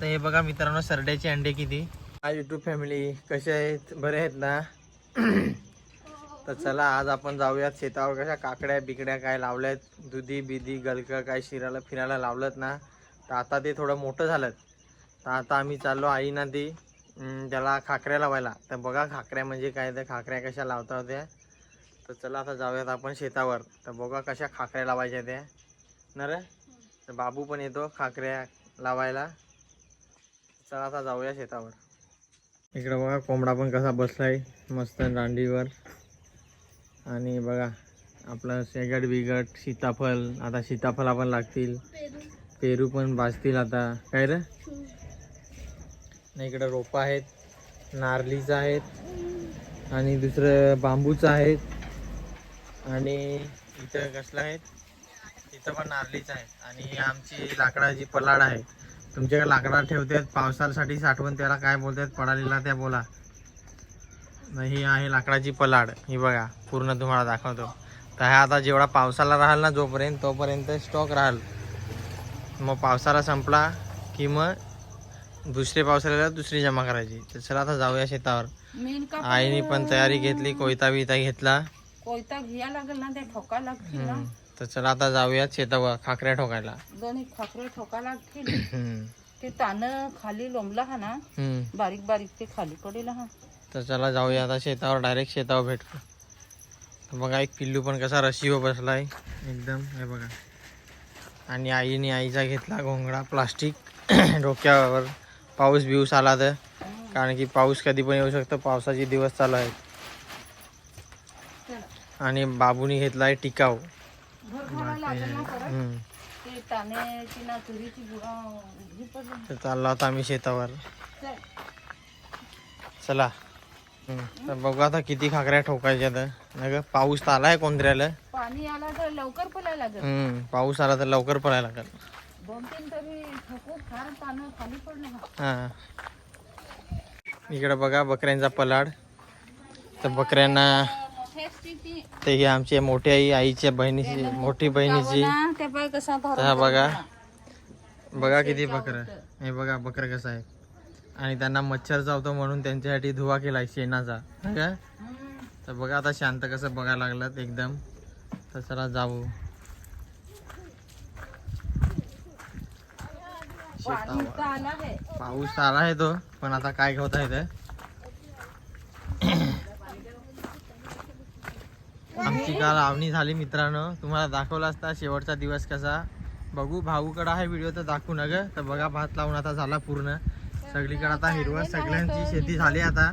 तर हे बघा मित्रांनो सरड्याचे अंडे किती? हा युट्यूब फॅमिली कसे आहेत? बरे आहेत ना? तर चला आज आपण जाऊयात शेतावर. कशा काकड्या बिकड्या काय लावल्यात? दुधी बिधी गलकं काय शिरायला फिरायला लावलं ना? तर आता ते थोडं मोठं झालं. तर आता आम्ही चाललो आई ना ती त्याला खाकऱ्या लावायला. तर बघा खाकऱ्या म्हणजे काय तर खाकऱ्या कशा लावता होत्या तर चला आता जाऊयात आपण शेतावर. तर बघा कशा खाकऱ्या लावायच्या त्या. ना रे? तर बाबू पण येतो खाकऱ्या लावायला. चला आता जाऊया शेतावर. इकडं बघा कोंबडा पण कसा बसलाय मस्त रांडीवर आणि बघा आपलं शेगट बिगट सीताफळ आता सीताफळ पण लागतील. पेरू पण भाजतील आता. काय रे? इकडं इकडे रोपं आहेत नारलीचं आहेत आणि दुसरं बांबूचं आहेत. आणि इथं कसलं आहेत? इथं पण नारलीचं आहे आणि आमची लाकडाची पलाड आहे. तुमच्याकडे लाकडा ठेवतात पावसासाठी साठवून त्याला काय बोलतात पडालीला त्या बोला. न ही आहे लाकडाची पलाड ही बघा पूर्ण तुम्हाला दाखवतो. तर ह्या आता जेवढा पावसाला राहाल ना जोपर्यंत तोपर्यंत स्टॉक राहाल. मग पावसाळा संपला की मग दुसरे पावसाळ्याला दुसरी जमा करायची. तर चला आता जाऊया शेतावर. आईने पण तयारी घेतली कोयता बिता घेतला. कोयता घ्या लागेल ना ते ठोका लागतील. तर चला आता जाऊयात शेतावर खाकऱ्या ठोकायला. दोन्ही खाकरे ठोका लागतील. हम्म. ते तान खाली लोंबला हा ना हम्म. बारीक बारीक ते खाली पडेल हा. तर चला जाऊया आता शेतावर डायरेक्ट शेतावर भेटतो तर बघा एक पिल्लू पण कसा रशीवर बसलाय. एकदम हे बघा. आणि आईने आईचा घेतला घोंगडा प्लास्टिक. डोक्यावर पाऊस बिऊस आला तर. कारण की पाऊस कधी पण येऊ शकतो पावसाचे दिवस चालू आहेत. आणि बाबूनी घेतलाय टिकाव घर तर चाललो आता आम्ही शेतावर. चल. तर बघू आता किती खाकऱ्या ठोकायच्या तर. पाऊस तर आलाय कोंदऱ्याला पाणी आला तर लवकर पडायला लागेल. हम्म, पाऊस आला तर लवकर पडायला लागेल. दोन तीन तरी ठोकू फार तान खाली पडलं हा. इकडे बघा बकऱ्यांचा पलाड. तर बकऱ्यांना ती ही आमची मोठी आई आईच्या बहिणीची मोठी बहिणीची हा बघा. बघा किती बकरं हे बघा बकरं कसं आहे. आणि त्यांना मच्छर चावतो म्हणून त्यांच्यासाठी धुवा केलाय शेणाचा. का? तर बघा आता शांत कसं बघायला लागलं एकदम. तर चला जाऊ. पाऊस आला आहे तो पण आता काय होत आहे ते आमची काल आवणी झाली मित्रांनो. तुम्हाला दाखवला असता शेवटचा दिवस कसा. बघू भाऊकडं आहे व्हिडिओ तर दाखवू ना ग. तर बघा भात लावून आता झाला पूर्ण. सगळीकडे आता हिरवळ सगळ्यांची शेती झाली आता.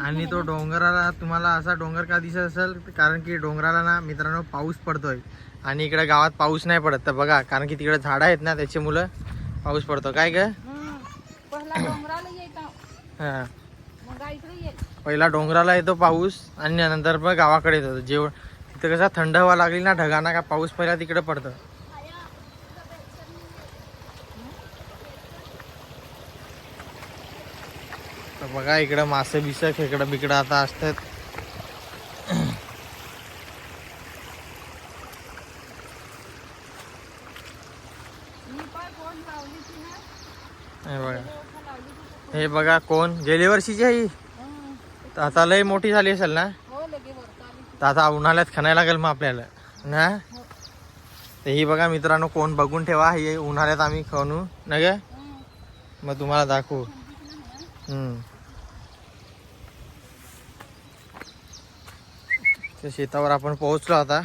आणि तो. डोंगराला तुम्हाला असा डोंगर का दिसत असेल? कारण की डोंगराला ना मित्रांनो पाऊस पडतोय. आणि इकडे गावात पाऊस नाही पडत. तर बघा कारण की तिकडे झाडं आहेत ना त्याची मुलं पाऊस पडतो. काय ग? हम्म. पहिला डोंगराला येतो. हा. पहिला डोंगराला येतो पाऊस आणि नंतर मग गावाकडे येतो. जेव तिथं कसं थंड हवा लागली ना ढगाना का पाऊस पहिला तिकडे पडतं. तर बघा इकडं मासे बिस खेकडं बिकडं आता असतात मी पण कोण लावली ती ना हे बघा ओळख लावली ती हे बघा कोण? गेल्या वर्षीची आहे ही. हं. तर आता लय मोठी झाली असेल ना? हो तर आता उन्हाळ्यात खाण्याला लागेल मग आपल्याला. ना? तर ही बघा मित्रांनो कोण बघून ठेवा. हे उन्हाळ्यात आम्ही खाणू. ना ग? हं. मग तुम्हाला दाखवू. तर शेतावर आपण पोहोचलो आता.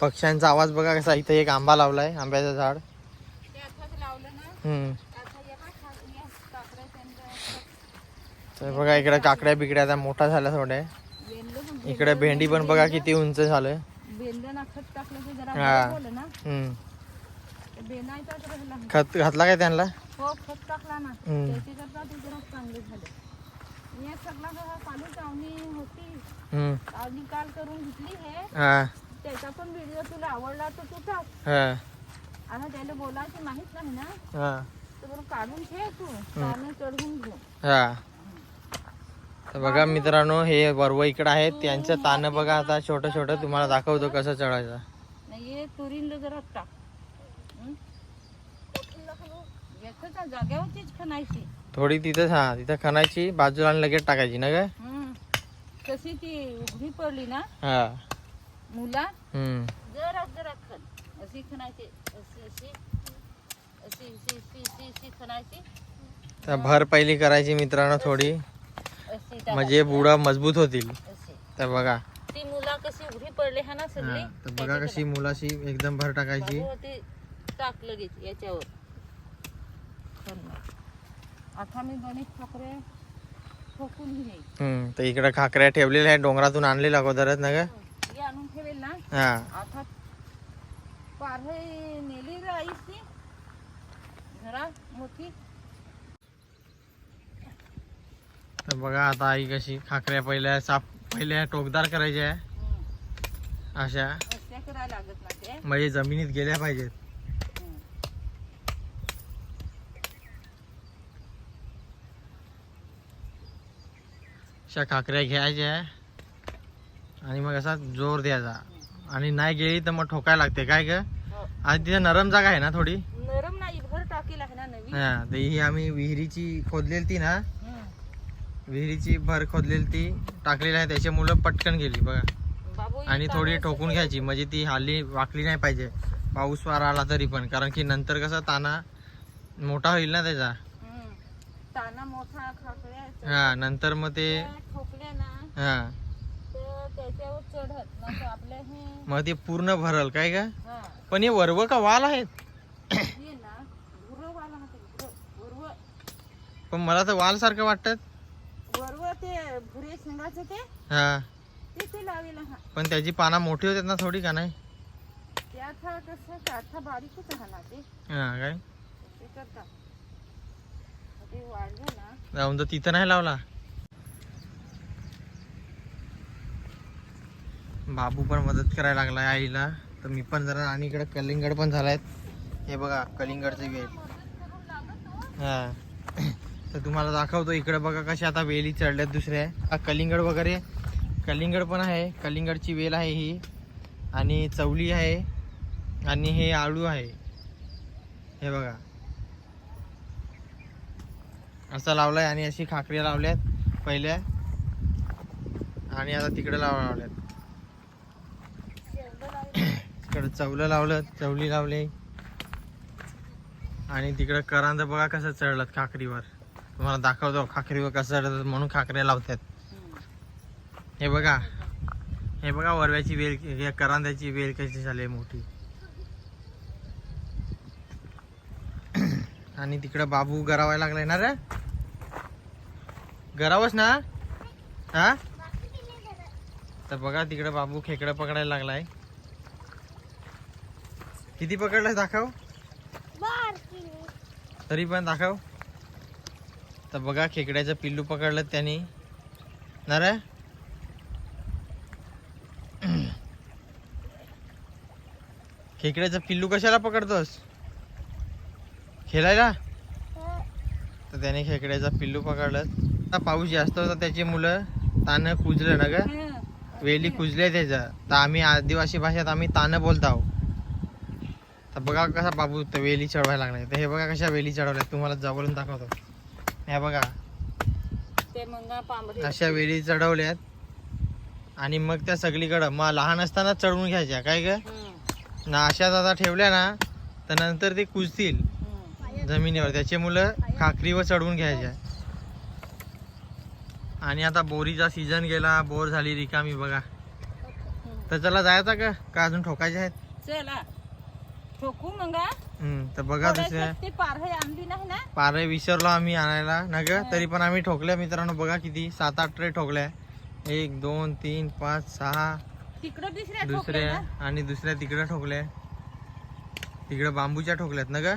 पक्ष्यांचा आवाज बघा कसा इथं एक आंबा लावलाय आंब्याचं झाड. हम्म. आता एका खासगी काकड्या त्यांच्या तर बघा इकडे काकड्या बिकड्या आता मोठा झाल्या थोड्या इकडे भेंडी पण बघा किती उंच झालं. हा. झालं हम्म. खत घातला काय त्यांना? हो खत टाकला ना. हम्म. त्याची करता ते जरा चांगले झाले. मी सगळा जरा चालू चावणी होती. हम्म. चावणी काल करून घेतली हे. हा. त्याचा पण व्हिडिओ तुला आवडला तर तू टाक. हा. आता त्याला बोलायचं माहीत नाही ना. हा. तर बरं काढून ठेव तू. त्याने चढवून घेऊ हा. तर बघा मित्रांनो हे वरव इकडे आहेत त्यांचं तानं बघा आता छोटं छोटं तुम्हाला दाखवतो कसं चढायचं. हे जरा टाक. हं? जाग्यावरतीच खणायची. थोडी तिथं हा तिथं खणायची बाजूला आणि लगेच टाकायची ना काय हं. कशी ती उघडी पडली ना हा. मुला हम्म. जरा जरा खण. अशी खणायची अशी अशी. अशी अशी अशी अशी अशी खणायची. तर भर पहिली करायची मित्रांनो थोडी. म्हणजे बुडा मजबूत होतील. तर बघा. ती मुला कशी उघडी पडली हा ना सगळी? तर बघा कशी मुलाशी एकदम भर टाकायची. बाबूवरती टाक लगेच याच्यावर. आता मी दोन्ही ठोकून तर इकडे खाकऱ्या ठेवलेल्या आहेत डोंगरातून आणलेल्या अगोदरच ना ग हे आणून ठेवेल ना? हा. आता नेली जरा मोठी. तर बघा आता आई कशी खाकऱ्या पहिल्या साफ पहिल्या टोकदार करायच्या आहे. अशा म्हणजे जमिनीत गेल्या पाहिजेत. अशा खाकऱ्या घ्यायच्या आणि मग असा जोर द्यायचा आणि नाही गेली तर मग ठोकायला लागते काय ग हो. आणि तिथे नरम जागा आहे ना थोडी नरम नाही भर टाकेल आहे ना नवीन हा तर ही आम्ही विहिरीची खोदलेली ती ना. विहिरीची भर खोदलेली ती टाकलेली आहे त्याच्यामुळं पटकन गेली बघा. आणि थोडी ठोकून घ्यायची म्हणजे ती हल्ली वाकली नाही पाहिजे. पाऊस वारा आला तरी पण कारण की नंतर कसा ताना मोठा होईल ना त्याचा. हं. ताना मोठा खाकड्या हा नंतर मग ते हा. हे मग ते पूर्ण भरल काय का पण हे वरव का वाल आहेत? पण मला तर वाल सारखं वाटत. ते भुरे शेंगाचं ते हा. ते ते लावेल हा. पण त्याची पाना मोठी होतात ना थोडी का नाही? कसं बारीकच ते. हा काय? ते करतात ते वाढलं ना. जाऊन तर तिथं नाही लावला. बाबू पण मदत करायला लागलाय आईला. तर मी पण जरा आणि इकडे कलिंगड पण झालायत. हे बघा कलिंगडचे वेल हा. तर तुम्हाला दाखवतो इकडे बघा कशा आता वेली चढल्यात दुसऱ्या. हा कलिंगड वगैरे. कलिंगड पण आहे कलिंगडची वेल आहे ही. आणि चवली आहे आणि हे आळू आहे. हे बघा. असं लावलंय आणि अशी खाकऱ्या लावल्यात पहिल्या. आणि आता तिकडे लावा लावल्यात. तिकडं चवलं लावलं चवली लावली. आणि तिकडं करांद बघा कसं चढलात खाकरीवर. तुम्हाला दाखवतो खाकरीवर कसं म्हणून खाकऱ्या लावतात. हे बघा. हे बघा वरव्याची वेल हे करांद्याची वेल कशी झाली मोठी. आणि तिकडे बाबू गरावायला लागलाय ना रे? गरावच ना? हा? तर बघा तिकडे बाबू खेकडं पकडायला लागलाय. किती पकडलाय दाखव. तरी पण दाखव. तर बघा खेकड्याचं पिल्लू पकडलं त्यांनी. ना रे खेकड्याचं पिल्लू कशाला पकडतोस? खेळायला? तर त्याने खेकड्याचा पिल्लू पकडलं. आता पाऊस जास्त होता त्याची मुलं तानं कुजलं ना ग? वेली कुजले त्याचं तर आम्ही आदिवासी भाषेत आम्ही तानं बोलतो आहोत. तर बघा कसा बाबू तर वेली चढवायला लागणार तर हे बघा कशा वेली चढवल्या तुम्हाला जवळून दाखवतो. हे बघा. ते मंगा पांबरे अशा वेली चढवल्यात. आणि मग त्या सगळीकडं मग लहान असताना चढवून घ्यायच्या काय ग. ना अशाच आता ठेवल्या ना तर नंतर ते कुजतील. जमिनीवर. त्याचे मुलं खाकरीवर चढवून घ्यायच्या. आणि आता बोरीचा सीझन गेला बोर झाली रिकामी बघा. तर चला जायचा का अजून ठोकायचे आहेत? चला. ठोकू मंगा हम्म, तर बघा दुसऱ्या थोडंसं ते पारहे आणली नाही ना? पारे विसरलो आम्ही आणायला. ना ग तरी पण आम्ही ठोकल्या. मित्रांनो बघा किती सात आठ ट्रे ठोकल्या. एक दोन तीन पाच सहा. तिकडं दुसऱ्या ठोकल्या दुसऱ्या ना आणि दुसऱ्या तिकडे ठोकल्या. तिकडे बांबूच्या ठोकल्यात ना ग.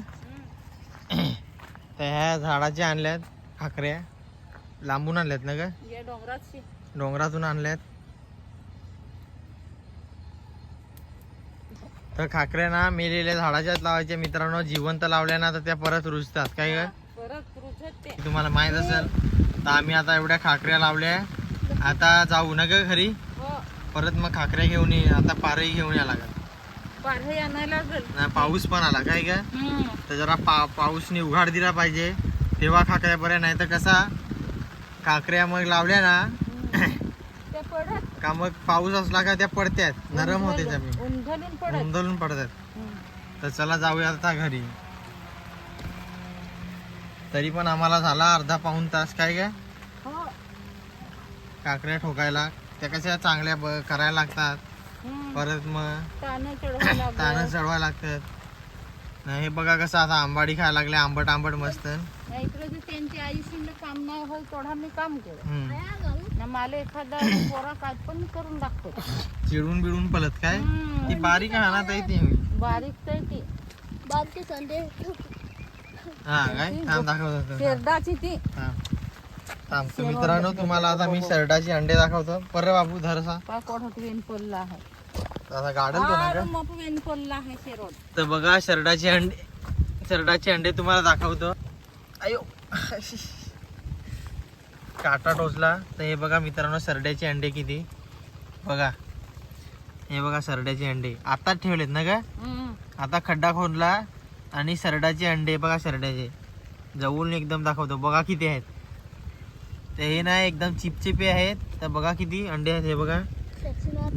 तर ह्या झाडाच्या आणल्यात खाकऱ्या. लांबून आणल्यात ना ग या डोंगरातून आणल्यात. तर खाकऱ्या ना मेलेल्या झाडाच्याच लावायच्या मित्रांनो जिवंत लावल्या ना तर त्या परत रुजतात. काय परत ते. तुम्हाला माहीत असेल तर आम्ही आता एवढ्या खाकऱ्या लावल्या. आता जाऊ ना ग घरी? हो. परत मग खाकऱ्या घेऊन ये. आता पारही घेऊन या लागत लागेल. पाऊस पण आला. काय का हम्म. तर जरा पा पाऊसने उघाड दिला पाहिजे. तेव्हा खाकऱ्या बऱ्या नाही तर कसा? काकऱ्या मग लावल्या ना का मग पाऊस असला का त्या पडत्यात. नरम होते जमीन. पडत. उंदलून पडतात. तर चला जाऊया आता घरी. तरी पण आम्हाला झाला अर्धा पाऊण तास. काय काय हो. काकऱ्या ठोकायला. त्या कशा चांगल्या ब- करायला लागतात. हम्म. परत मग तानं चढवायला तानं लागलं. चढवायला लागतात. नाही हे बघा कसं आता आंबाडी खायला लागले. आंबट आंबट मस्त. नाही त्यांची आई शिंदे काम नाही होत तेवढा मी काम केलं. हम्म. मला एखादा पोरा काय पण करून दाखतो चिडून बिडून पलत काय. ती बारीक आहे ना ती? बारीक तर ती. हा काय? थांब दाखवतो शेरडाची ती. थांब थांब तर मित्रांनो तुम्हाला आता मी शर्टाची अंडे दाखवतो. पर बाबू धरसा पा कोठात वेन पडला आहे. आता गाडल तो ना फार का मोठं वेन पडला आहे शेरोड तर बघा शर्टाचे अंडे शर्टाचे अंडे तुम्हाला दाखवतो. अयो. काटा टोचला. तर हे बघा मित्रांनो सरड्याचे अंडे किती. बघा. हे बघा सरड्याचे अंडे. आता ठेवलेत ना का. आता खड्डा खोदला आणि सरडाचे अंडे बघा सरड्याचे. जवळून एकदम दाखवतो. बघा किती आहेत. ते हे नाही एकदम चिपचिपे आहेत. तर बघा किती अंडे आहेत हे बघा.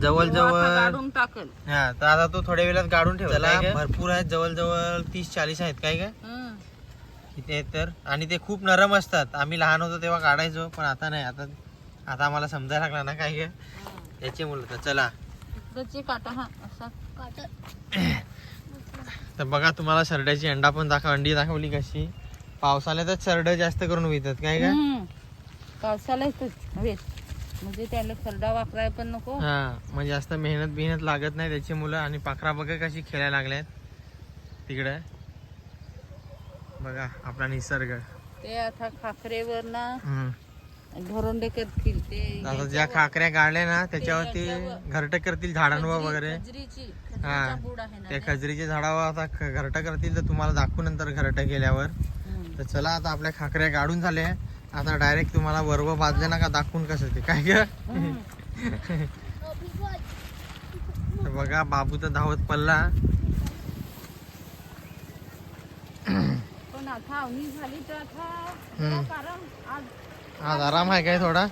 जवळ जवळ काढून टाकल. हा तर आता तो थोड्या वेळात गाडून ठेवला भरपूर आहेत. जवळ जवळ तीस चाळीस आहेत. काय काय आहेत तर आणि ते खूप नरम असतात. आम्ही लहान होतो तेव्हा काढायचो पण आता नाही. आता आता आम्हाला समजायला लागला ना काय याचे मुलं तर चला. इकडचे काटा हा असा. तर बघा तुम्हाला सरड्याची अंडा पण दाखव अंडी दाखवली कशी. पावसाळ्यातच सरड जास्त करून विकतात काय काय हम्म. पावसाला म्हणजे त्याला वापराय पण नको. हा म्हणजे जास्त मेहनत बिहनत लागत नाही त्याची मुलं. आणि पाखरा बघा कशी खेळायला लागल्यात. तिकडे. बघा आपला निसर्ग. ते आता खाकरेवर ना. घरोंडे करतील ते. आता ज्या खाकऱ्या गाळल्या ना त्याच्यावरती घरट करतील झाडांवर वगैरे. हा. त्या खजरीच्या झाडावर आता घरट करतील तर तुम्हाला दाखवू नंतर घरट गेल्यावर. तर चला आता आपल्या खाकऱ्या गाडून झाल्या. आता डायरेक्ट तुम्हाला वरव भाजले ना का दाखवून कसं ते काय ग? बघा बाबू तर धावत पडला. आता अवनी झाली तर आता हम्म. कारण आज आज आराम आहे काय थोडा?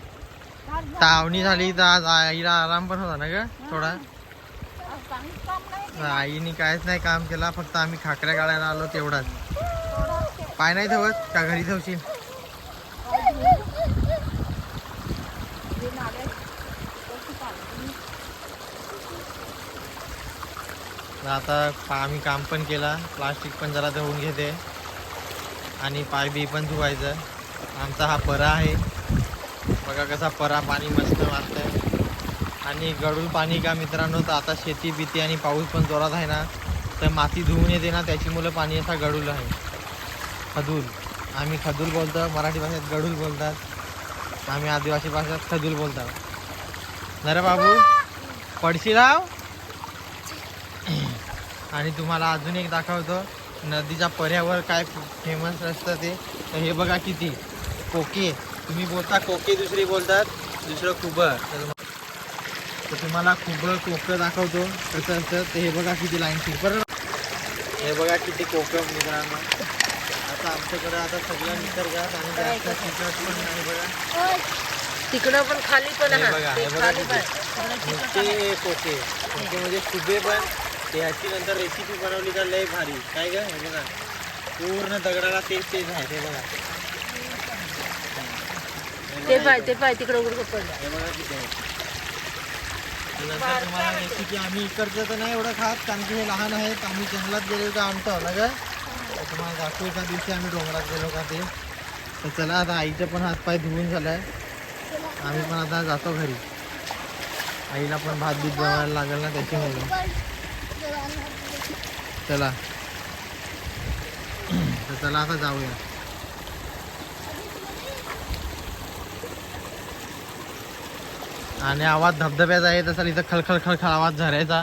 तावणी झाली तर आज आईला आराम पण होता ना ग थोडा? आईने काहीच नाही काम केला फक्त आम्ही खाकऱ्या गाळायला आलो तेवढाच. पाय नाही ठेवत का घरी ठेवशील आता आम्ही काम पण केला प्लास्टिक पण जरा धुवून घेते. आणि पाय बी पण धुवायचं. आमचा हा परा आहे. बघा कसा परा पाणी मस्त वाटतं आणि गडूळ पाणी का मित्रांनो तर आता शेती बिती आणि पाऊस पण जोरात आहे ना तर माती धुवून येते ना त्याची मुलं पाणी असा गडूल आहे. खदूल. आम्ही खदूल बोलतो मराठी भाषेत गडूल बोलतात. आम्ही आदिवासी भाषेत खदूल बोलतात. नरे बाबू पडशी लाव आणि तुम्हाला अजून एक दाखवतो. नदीच्या पर्यावर काय फेमस असतं ते? तर हे बघा किती. कोके. तुम्ही बोलता कोके दुसरी बोलतात दुसरं कुबं तर तर तुम्हाला कुबं कोकं दाखवतो. कसं असतं ते हे बघा किती लाईन बरं. हे बघा किती कोकं मित्रांनो. आता आमच्याकडे आता सगळं निसर्गात आणि जास्त पण नाही बघा. तिकडं पण खाली पण हे आहे. बघा, हे बघा कोके कोके. म्हणजे कुबे पण त्याची नंतर रेसिपी बनवली तर लय भारी. काय ग? हे बघा. पूर्ण दगडाला तेच तेच आहे ते बघा. ते पाय. ते पाय तिकडं उघड पडलं. हे बघा किती आहे नंतर तुम्हाला रेसिपी आम्ही इकडचं तर नाही एवढं खात कारण की हे लहान आहेत. आम्ही जंगलात गेलो तर आणतो ना ग तुम्हाला दाखवू एका दिवशी आम्ही डोंगरात गेलो का ते. तर चला आता आईचं पण हातपाय धुवून झालाय आम्ही पण आता जातो घरी. आईला पण भात बीत बनवायला लागेल ना त्याच्यामुळे. चला. तर चला आता जाऊया. आणि आवाज धबधब्याचा येत असेल इथं खलखल खलखल आवाज झरायचा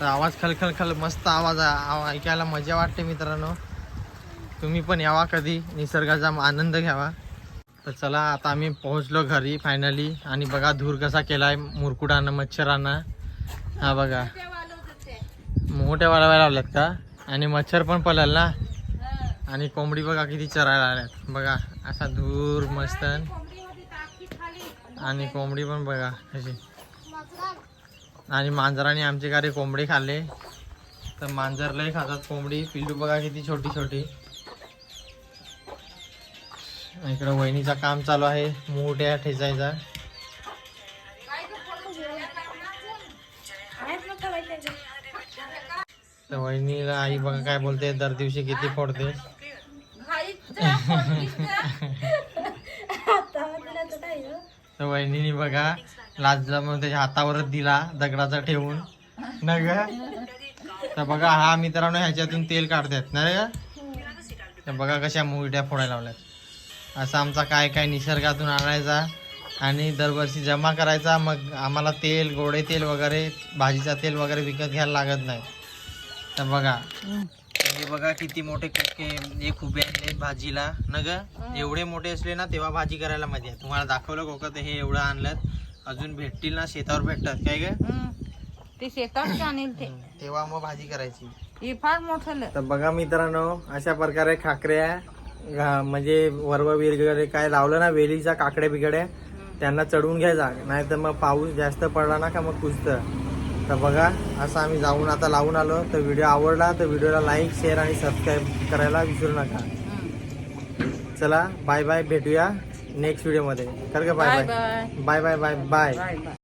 तर आवाज खलखल खल मस्त आवाज आहे. ऐकायला मजा वाटते मित्रांनो. तुम्ही पण यावा कधी. निसर्गाचा आनंद घ्यावा. तर चला आता आम्ही पोहोचलो घरी फायनली आणि बघा धूर कसा केला आहे मुरकुडानं मच्छरानं. हा बघा. मोठ्या वाढवायला लावल्यात का? आणि मच्छर पण पळाल ना? आणि कोंबडी बघा किती चरायला आल्यात. बघा असा धूर मस्त. आणि कोंबडी पण बघा अशी. आणि मांजराने आमचे घरी कोंबडी खाल्ले. तर मांजर खातात कोंबडी. पिल्लू बघा किती छोटी छोटी इकडं वहिनीचा काम चालू आहे. मोठ्या ठेचायचा. तर वहिनीला आई बघा काय बोलते दर दिवशी किती फोडते. तर वहिनीने बघा लाजला मग त्याच्या हातावरच दिला दगडाचा ठेवून. न ग तर बघा हा मित्रांनो ह्याच्यातून तेल काढतात. ना रे ग? तर बघा कशा मुरट्या फोडायला लावल्यात. असा आमचा काय काय निसर्गातून आणायचा आणि दरवर्षी जमा करायचा. मग आम्हाला तेल गोडे तेल वगैरे भाजीचा तेल वगैरे विकत घ्यायला लागत नाही. तर बघा. हे बघा किती मोठे कटके हे खुबे आणले भाजीला न ग? एवढे मोठे असले ना तेव्हा भाजी करायला मजा तुम्हाला दाखवलं कोकत हे एवढं आणलं अजून भेटतील ना शेतावर भेटतात. काय ग? ते शेतात आणेल ते. तेव्हा मग भाजी करायची. हे फार मोठं तर बघा मित्रांनो अशा प्रकारे खाकऱ्या म्हणजे वरव वगैरे काय लावलं ना वेलीच्या काकड्या बिकड्या त्यांना चढवून घ्यायचा नाही तर मग पाऊस जास्त पडला ना का मग कुजतं. तर बघा असं आम्ही जाऊन आता लावून आलो. तर व्हिडिओ आवडला तर व्हिडिओला लाईक शेअर आणि सबस्क्राईब करायला विसरू नका. चला बाय बाय भेटूया नेक्स्ट व्हिडिओमध्ये कर का bye bye bye bye bye bye